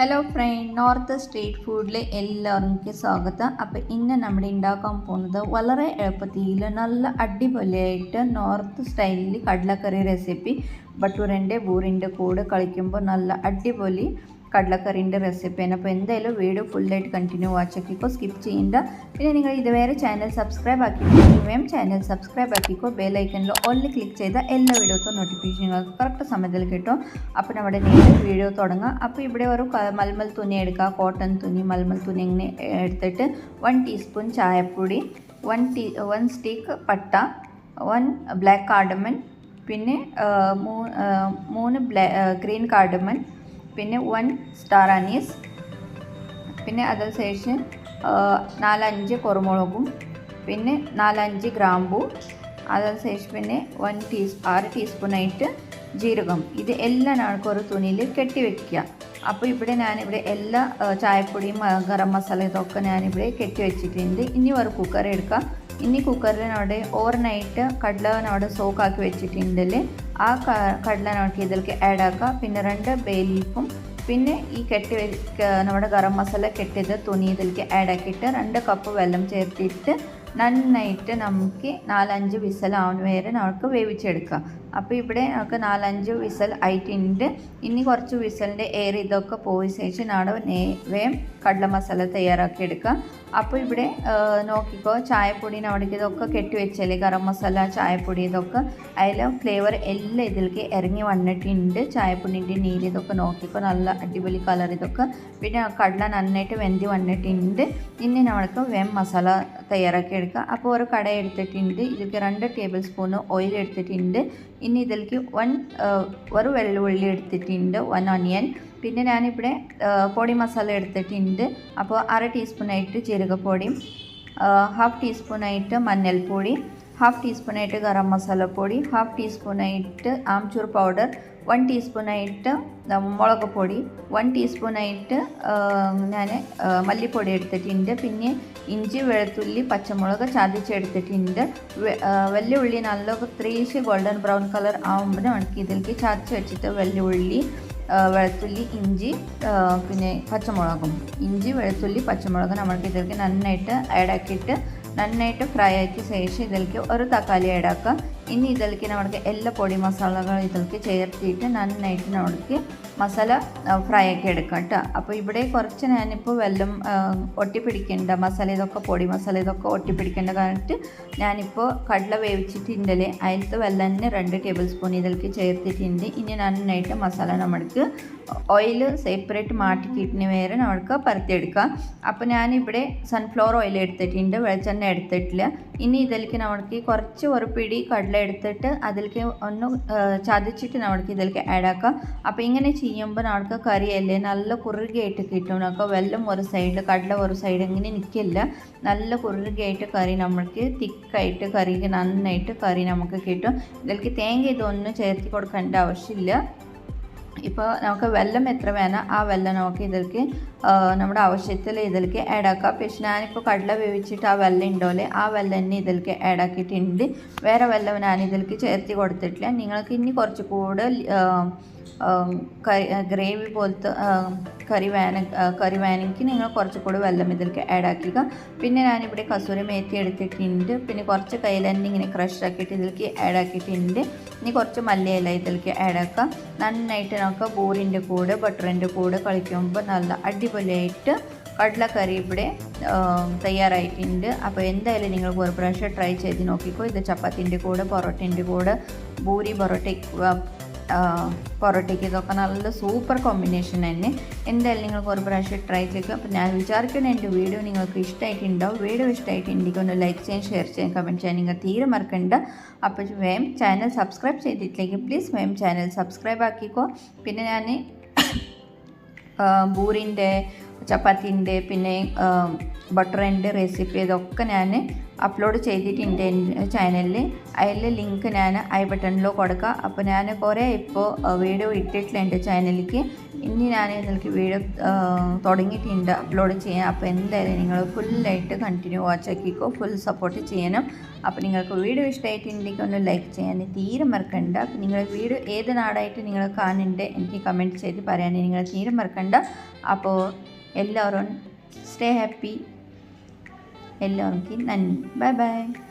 Hello friend north street ഫുഡിലെ എല്ലാവർക്കും സ്വാഗതം. അപ്പോൾ ഇന്ന് നമ്മൾ ഉണ്ടാക്കാൻ പോകുന്നത് വളരെ എളുപ്പത്തിൽ നല്ല അടിപൊളിയായിട്ട് നോർത്ത് സ്റ്റൈലിൽ കടലക്കറി റെസിപ്പി ബട്ടൂറിന്റെ ബൂറിന്റെ കൂടെ കളിക്കുമ്പോൾ നല്ല അടിപൊളി കടലക്കറിന്റെ റെസിപ്പിയാണ് അപ്പോൾ എന്തായാലും വീഡിയോ ഫുള്ളായിട്ട് കണ്ടിന്യൂ വാച്ച് വാച്ചാക്കിക്കോ സ്കിപ്പ് ചെയ്യണ്ട. പിന്നെ നിങ്ങൾ ഇതുവരെ ചാനൽ സബ്സ്ക്രൈബ് ആക്കിയിട്ടുണ്ടെങ്കിൽ വേം ചാനൽ സബ്സ്ക്രൈബ് ആക്കിക്കോ. ബെല്ലൈക്കനിൽ ഓൺലി ക്ലിക്ക് ചെയ്ത എല്ലാ വീഡിയോസും നോട്ടിഫിക്കേഷൻ നിങ്ങൾക്ക് കറക്റ്റ് സമയത്തിൽ കിട്ടും. അപ്പോൾ നമ്മുടെ നേരെ വീഡിയോ തുടങ്ങാം. അപ്പോൾ ഇവിടെ ഒരു മൽമൽ തുണി എടുക്കുക. കോട്ടൺ തുണി മൽമൽ തുണി ഇങ്ങനെ എടുത്തിട്ട് വൺ ടീസ്പൂൺ ചായപ്പൊടി വൺ ടീ വൺ സ്റ്റീക്ക് പട്ട വൺ ബ്ലാക്ക് കാർഡമൻ പിന്നെ മൂന്ന് ബ്ലാ ഗ്രീൻ കാർഡമൻ പിന്നെ വൺ സ്റ്റാർ അനീസ് പിന്നെ അതിന് ശേഷം ആ, നാലഞ്ച് കുരുമുളകും പിന്നെ നാലഞ്ച് ഗ്രാമ്പു. അതിന് ശേഷം പിന്നെ വൺ ടീ ആറ് ടീസ്പൂണായിട്ട് ജീരകം. ഇത് എല്ലാം നമുക്ക് ഒരു തുണിയിൽ കെട്ടി വെക്കുക. അപ്പോൾ ഇവിടെ ഞാനിവിടെ എല്ലാ ചായപ്പൊടിയും ഗരം മസാല ഇതൊക്കെ ഞാനിവിടെ കെട്ടി വെച്ചിട്ടുണ്ട്. ഇനി ഒരു കുക്കർ എടുക്കാം. ഇനി കുക്കറിനോട് ഓവർനൈറ്റ് കടലനോട് സോക്കാക്കി വെച്ചിട്ടുണ്ടല്ലേ? ആ ക- കടല നമുക്ക് ഇതിലേക്ക് ആഡ് ആക്കാം. പിന്നെ രണ്ട് ബേ ലീഫും പിന്നെ ഈ കെട്ടി നമ്മുടെ ഗരം മസാല കെട്ടിയത് തുണി ഇതിലേക്ക് ആഡ് ആക്കിയിട്ട് രണ്ട് കപ്പ് വെള്ളം ചേർത്തിട്ട് നന്നായിട്ട് നമുക്ക് നാലഞ്ച് വിസലാവുന്ന വരെ നമുക്ക് വേവിച്ചെടുക്കാം. അപ്പോൾ ഇവിടെ നമുക്ക് നാലഞ്ച് വിസൽ ആയിട്ടുണ്ട്. ഇനി കുറച്ച് വിസലിന്റെ എയർ ഇതൊക്കെ പോയ ശേഷം നാടൻ വേം കടല മസാല തയ്യാറാക്കി എടുക്കുക അപ്പോൾ ഇവിടെ നോക്കിക്കോ ചായപ്പൊടി അവിടേക്ക് ഇതൊക്കെ കെട്ടി വെച്ചല്ലേ? ഗരം മസാല ചായപ്പൊടി ഇതൊക്കെ. അതിലെ ഫ്ലേവർ എല്ലാം ഇതിലേക്ക് ഇറങ്ങി വന്നിട്ടുണ്ട്. ചായപ്പൊടിന്റെ നീര് ഇതൊക്കെ നോക്കിക്കോ നല്ല അടിപൊളി കളർ ഇതൊക്കെ. പിന്നെ കടല നന്നായിട്ട് വെന്തി വന്നിട്ടുണ്ട്. ഇനി നമ്മൾക്ക് വേം മസാല തയ്യാറാക്കി എടുക്കുക അപ്പോൾ ഒരു കട എടുത്തിട്ടുണ്ട്. ഇതിലേക്ക് രണ്ട് ടേബിൾ സ്പൂൺ ഓയിൽ എടുത്തിട്ടുണ്ട്. ഇനി ഇതിലേക്ക് വൺ ഒരു വെള്ളുള്ളി എടുത്തിട്ടുണ്ട് വൺ ഓണിയൻ പിന്നെ ഞാനിവിടെ പൊടി മസാല എടുത്തിട്ടുണ്ട്. അപ്പോൾ അര ടീസ്പൂണായിട്ട് ജീരകപ്പൊടിയും ഹാഫ് ടീസ്പൂണായിട്ട് മഞ്ഞൾപ്പൊടി ഹാഫ് ടീസ്പൂണായിട്ട് ഗരം മസാലപ്പൊടി ഹാഫ് ടീസ്പൂണായിട്ട് ആംചൂർ പൗഡർ വൺ ടീസ്പൂണായിട്ട് മുളക് പൊടി വൺ ടീസ്പൂണായിട്ട് ഞാൻ മല്ലിപ്പൊടി എടുത്തിട്ടുണ്ട്. പിന്നെ ഇഞ്ചി വെളുത്തുള്ളി പച്ചമുളക് ചതച്ചെടുത്തിട്ടുണ്ട് വെല്ലുള്ളി നല്ല ത്രീശ് ഗോൾഡൻ ബ്രൗൺ കളർ ആകുമ്പോൾ നമുക്ക് ഇതിലേക്ക് ചതച്ച് വെച്ചിട്ട് വെല്ലുള്ളി വെളുത്തുള്ളി ഇഞ്ചി പിന്നെ പച്ചമുളകും. ഇഞ്ചി വെളുത്തുള്ളി പച്ചമുളക് നമ്മൾക്ക് ഇതിലേക്ക് നന്നായിട്ട് ആഡ് ആക്കിയിട്ട് നന്നായിട്ട് ഫ്രൈ ആക്കിയ ശേഷം ഇതിലേക്ക് ഒരു തക്കാളി ആഡ് ഇനി ഇതിലേക്ക് നമുക്ക് എല്ലാ പൊടി മസാലകളും ഇതിലേക്ക് ചേർത്തിട്ട് നന്നായിട്ട് നമുക്ക് മസാല ഫ്രൈ ആക്കി എടുക്കാം കേട്ടോ അപ്പോൾ ഇവിടെ കുറച്ച് ഞാനിപ്പോൾ വെല്ലം ഒട്ടിപ്പിടിക്കേണ്ട മസാല ഇതൊക്കെ പൊടി മസാല ഇതൊക്കെ ഒട്ടിപ്പിടിക്കേണ്ട കാരണത്ത് ഞാനിപ്പോൾ കടല വേവിച്ചിട്ടുണ്ടല്ലേ അതിലത്തെ വെല്ലം തന്നെ രണ്ട് ടേബിൾ സ്പൂൺ ഇതിലേക്ക് ചേർത്തിട്ടുണ്ട്. ഇനി നന്നായിട്ട് മസാല നമ്മൾക്ക് ഓയിൽ സെപ്പറേറ്റ് മാറ്റിക്കിട്ടിന് വേറെ നമ്മൾക്ക് പരത്തിയെടുക്കാം. അപ്പോൾ ഞാനിവിടെ സൺഫ്ലവർ ഓയിൽ എടുത്തിട്ടുണ്ട്. വെളിച്ചെണ്ണ എടുത്തിട്ടില്ല. ഇനി ഇതിലേക്ക് നമുക്ക് കുറച്ച് ഒരു പിടി കടല എടുത്തിട്ട് അതിലേക്ക് ഒന്ന് ചതച്ചിട്ട് നമുക്ക് ഇതിലേക്ക് ആഡ് ആക്കാം. അപ്പോൾ ഇങ്ങനെ ചെയ്യുമ്പോൾ നമുക്ക് കറിയല്ലേ? നല്ല കുറുകിയായിട്ട് കിട്ടും നമുക്ക് വെള്ളം ഒരു സൈഡിൽ കടല ഒരു സൈഡ് ഇങ്ങനെ നിൽക്കില്ല നല്ല കുറുകിയായിട്ട് കറി നമ്മൾക്ക് തിക്കായിട്ട് കറിക്ക് നന്നായിട്ട് കറി നമുക്ക് കിട്ടും. ഇതിലേക്ക് തേങ്ങ ഇതൊന്നും ചേർത്ത് കൊടുക്കേണ്ട ആവശ്യമില്ല. ഇപ്പോൾ നമുക്ക് വെല്ലം എത്ര വേണം? ആ വെല്ലം നമുക്ക് ഇതിലേക്ക് നമ്മുടെ ആവശ്യത്തിൽ ഇതിലേക്ക് ആഡ് ആക്കാം. പക്ഷെ ഞാനിപ്പോൾ കടല വേവിച്ചിട്ട് ആ വെല്ലം ഉണ്ടോലെ ആ വെല്ലം തന്നെ ഇതിലേക്ക് ആഡ് ആക്കിയിട്ടുണ്ട്. വേറെ വെല്ലം ഞാൻ ഇതിലേക്ക് ചേർത്തി കൊടുത്തിട്ടില്ല. നിങ്ങൾക്ക് ഇനി കുറച്ച് കൂടുതൽ ഗ്രേവി പോലത്തെ കറി വേന കറി വേണമെങ്കിൽ നിങ്ങൾ കുറച്ച് കൂടി വെള്ളം ഇതിലേക്ക് ആഡ് ആക്കുക പിന്നെ ഞാനിവിടെ കസൂരി മേത്തി എടുത്തിട്ടുണ്ട്. പിന്നെ കുറച്ച് കയ്യിലെന്നെ ഇങ്ങനെ ക്രഷ് ആക്കിയിട്ട് ഇതിലേക്ക് ആഡ് ആക്കിയിട്ടുണ്ട്. ഇനി കുറച്ച് മല്ലിയില ഇതിലേക്ക് ആഡ് ആക്കാം നന്നായിട്ട് നമുക്ക് ബൂറിന്റെ കൂടെ ബട്ടറിന്റെ കൂടെ കളിക്കുമ്പോൾ നല്ല അടിപൊളിയായിട്ട് കടലക്കറി ഇവിടെ തയ്യാറായിട്ടുണ്ട്. അപ്പോൾ എന്തായാലും നിങ്ങൾ ഒരു ട്രൈ ചെയ്ത് നോക്കിക്കോ. ഇത് ചപ്പാത്തിന്റെ കൂടെ പൊറോട്ടിന്റെ കൂടെ ബൂരി പൊറോട്ട പൊറോട്ടയ്ക്ക് ഇതൊക്കെ നല്ല സൂപ്പർ കോമ്പിനേഷൻ തന്നെ. എന്തായാലും നിങ്ങൾക്ക് ഒരു പ്രാവശ്യം ട്രൈ ചെയ്യുക അപ്പോൾ ഞാൻ വിചാരിക്കുന്ന എന്റെ വീഡിയോ നിങ്ങൾക്ക് ഇഷ്ടമായിട്ടുണ്ടാവും. വീഡിയോ ഇഷ്ടമായിട്ടുണ്ടെങ്കിൽ ഒന്ന് ലൈക്ക് ചെയ്യാൻ ഷെയർ ചെയ്യാൻ കമന്റ് ചെയ്യാൻ നിങ്ങൾ തീരെ മറക്കണ്ട. അപ്പോൾ വേം ചാനൽ സബ്സ്ക്രൈബ് ചെയ്തിട്ടില്ലെങ്കിൽ പ്ലീസ് വേം ചാനൽ സബ്സ്ക്രൈബ് ആക്കിക്കോ. പിന്നെ ഞാൻ ബൂറിന്റെ ചപ്പാത്തിന്റെ പിന്നെ ബട്ടറിന്റെ റെസിപ്പി ഇതൊക്കെ ഞാൻ അപ്ലോഡ് ചെയ്തിട്ടുണ്ട് എന്റെ ചാനലിൽ അതിലെ ലിങ്ക് ഞാൻ ഐ ബട്ടണിലോ കൊടുക്കാം. അപ്പോൾ ഞാൻ കുറേ ഇപ്പോൾ വീഡിയോ ഇട്ടിട്ടില്ല എന്റെ ചാനലിലേക്ക് ഇനി ഞാൻ നിങ്ങൾക്ക് വീഡിയോ തുടങ്ങിയിട്ടുണ്ട് അപ്ലോഡ് ചെയ്യാൻ. അപ്പോൾ എന്തായാലും നിങ്ങൾ ഫുള്ളായിട്ട് കണ്ടിന്യൂ വാച്ച് ആക്കിക്കോ. ഫുൾ സപ്പോർട്ട് ചെയ്യണം. അപ്പോൾ നിങ്ങൾക്ക് വീഡിയോ ഇഷ്ടമായിട്ടുണ്ടെങ്കിൽ ഒന്ന് ലൈക്ക് ചെയ്യാൻ തീരെ മറക്കണ്ട. അപ്പോൾ നിങ്ങൾ വീഡിയോ ഏത് നാടായിട്ട് നിങ്ങൾ കാണുന്നുണ്ട് എനിക്ക് കമന്റ് ചെയ്ത് പറയാൻ നിങ്ങൾ തീരെ മറക്കണ്ട. അപ്പോൾ എല്ലാവരും സ്റ്റേ ഹാപ്പി എല്ലാവർക്കും നന്ദി. Bye bye